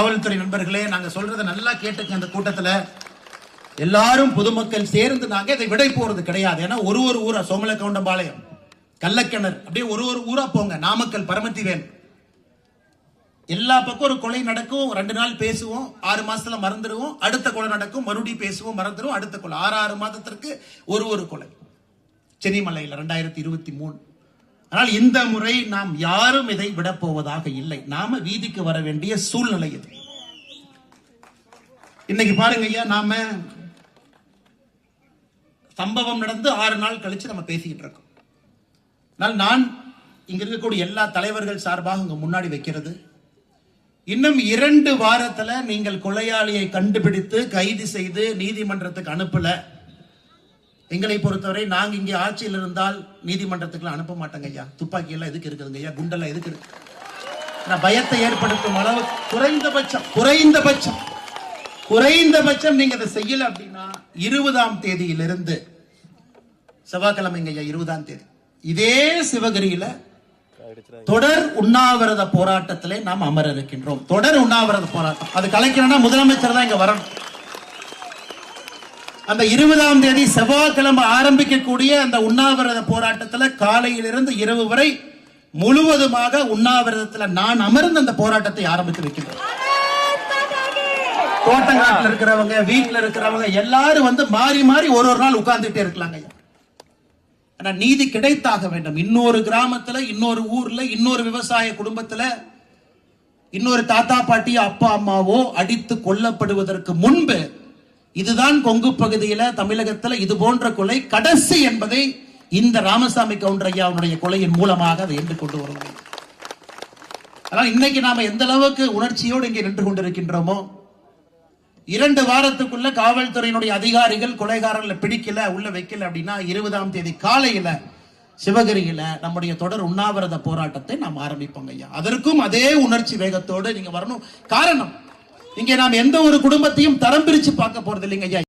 காவல்துறை நண்பர்களே நாங்க சொல்றதை நல்லா கேட்டுக்க அந்த கூட்டத்துல. எல்லாரும் பொதுமக்கள் சேர்ந்து நாங்க இதை விடை போறது கிடையாது. ஏன்னா ஒரு ஒரு ஊரா சோமல கவுண்டம்பாளையம் கள்ளக்கிணர் அப்படியே ஒரு ஒரு ஊரா போங்க. நாமக்கல் பரமத்திவேல். எல்லா பக்கம் ஒரு கொலை நடக்கும் ரெண்டு நாள் பேசுவோம் ஆறு மாசத்துல மறந்துடுவோம் அடுத்த கொலை நடக்கும் மறுபடியும் பேசுவோம் மறந்துடுவோம் அடுத்த கொலை. ஆறு ஆறு மாதத்திற்கு ஒரு ஒரு கொலை. சென்னிமலையில் ரெண்டாயிரத்தி இருபத்தி மூணு. ஆனால் இந்த முறை நாம் யாரும் இதை விடப் போவதாக இல்லை. நாம வீதிக்கு வர வேண்டிய சூழ்நிலை இது. இன்னைக்கு பாருங்க ஐயா நாம சம்பவம் நடந்து ஆறு நாள் கழிச்சு நம்ம பேசிக்கிட்டு இருக்கோம். ஆனால் நான் இங்க இருக்கக்கூடிய எல்லா தலைவர்கள் சார்பாக உங்க முன்னாடி வைக்கிறது. இன்னும் இரண்டு வாரத்துல நீங்கள் கொலையாளியை கண்டுபிடித்து கைது செய்து நீதிமன்றத்துக்கு அனுப்பல. எங்களை பொறுத்தவரை நாங்க இங்கே ஆட்சியில் இருந்தால் நீதிமன்றத்துக்கு அனுப்ப மாட்டோங்க ஐயா. துப்பாக்கி எல்லாம் எதுக்கு இருக்குதுங்க ஐயா? குண்டெல்லாம் எதுக்கு இருக்கு? பயத்தை ஏற்படுத்தும் அளவு குறைந்தபட்சம் குறைந்தபட்சம் குறைந்தபட்சம் நீங்க அதை செய்யல அப்படின்னா இருபதாம் தேதியிலிருந்து செவ்வாய்க்கிழமைங்க ஐயா இருபதாம் தேதி. இதே சிவகிரியில தொடர் உண்ணாவிரத போராட்டத்திலே நாம் அமர இருக்கின்றோம். தொடர் உண்ணாவிரத போராட்டம். அது கலைக்கணும்னா முதலமைச்சர் தான் இங்க வரணும். அந்த இருபதாம் தேதி செவ்வாய்க்கிழமை ஆரம்பிக்கக்கூடிய அந்த உண்ணாவிரத போராட்டத்துல காலையிலிருந்து இரவு வரை முழுவதுமாக உண்ணாவிரதத்துல நான் அமர்ந்து அந்த போராட்டத்தை ஆரம்பித்து வைக்கின்றேன் தோட்டங்காட்டில் இருக்கிறவங்க வீட்டுல இருக்கிறவங்க எல்லாரும் வந்து மாறி மாறி ஒரு ஒரு நாள் உட்கார்ந்துட்டே இருக்கலாங்க ஆனா நீதி கிடைத்தாக வேண்டும். இன்னொரு கிராமத்துல இன்னொரு ஊர்ல இன்னொரு விவசாய குடும்பத்துல இன்னொரு தாத்தா பாட்டி அப்பா அம்மாவோ அடித்து கொல்லப்படுவதற்கு முன்பு இதுதான் கொங்கு பகுதியில தமிழகத்துல இது போன்ற கொலை கடைசி என்பதை இந்த ராமசாமி கவுண்டர் ஐயாவுடைய கொலையின் மூலமாக அதை என்று கொண்டு வருவோம் ஆனால் இன்னைக்கு நாம எந்த அளவுக்கு உணர்ச்சியோடு இங்கே நின்று கொண்டிருக்கின்றோமோ இரண்டு வாரத்துக்குள்ள காவல்துறையினுடைய அதிகாரிகள் கொலைகாரர்களை பிடிக்கல உள்ள வைக்கல அப்படின்னா இருபதாம் தேதி காலையில சிவகிரியில நம்முடைய தொடர் உண்ணாவிரத போராட்டத்தை நாம் ஆரம்பிப்போங்க ஐயா. அதற்கும் அதே உணர்ச்சி வேகத்தோடு நீங்க வரணும். காரணம் இங்கே நாம் எந்த ஒரு குடும்பத்தையும் தரம் பிரித்து பார்க்க போறது இல்லைங்க ஐயா.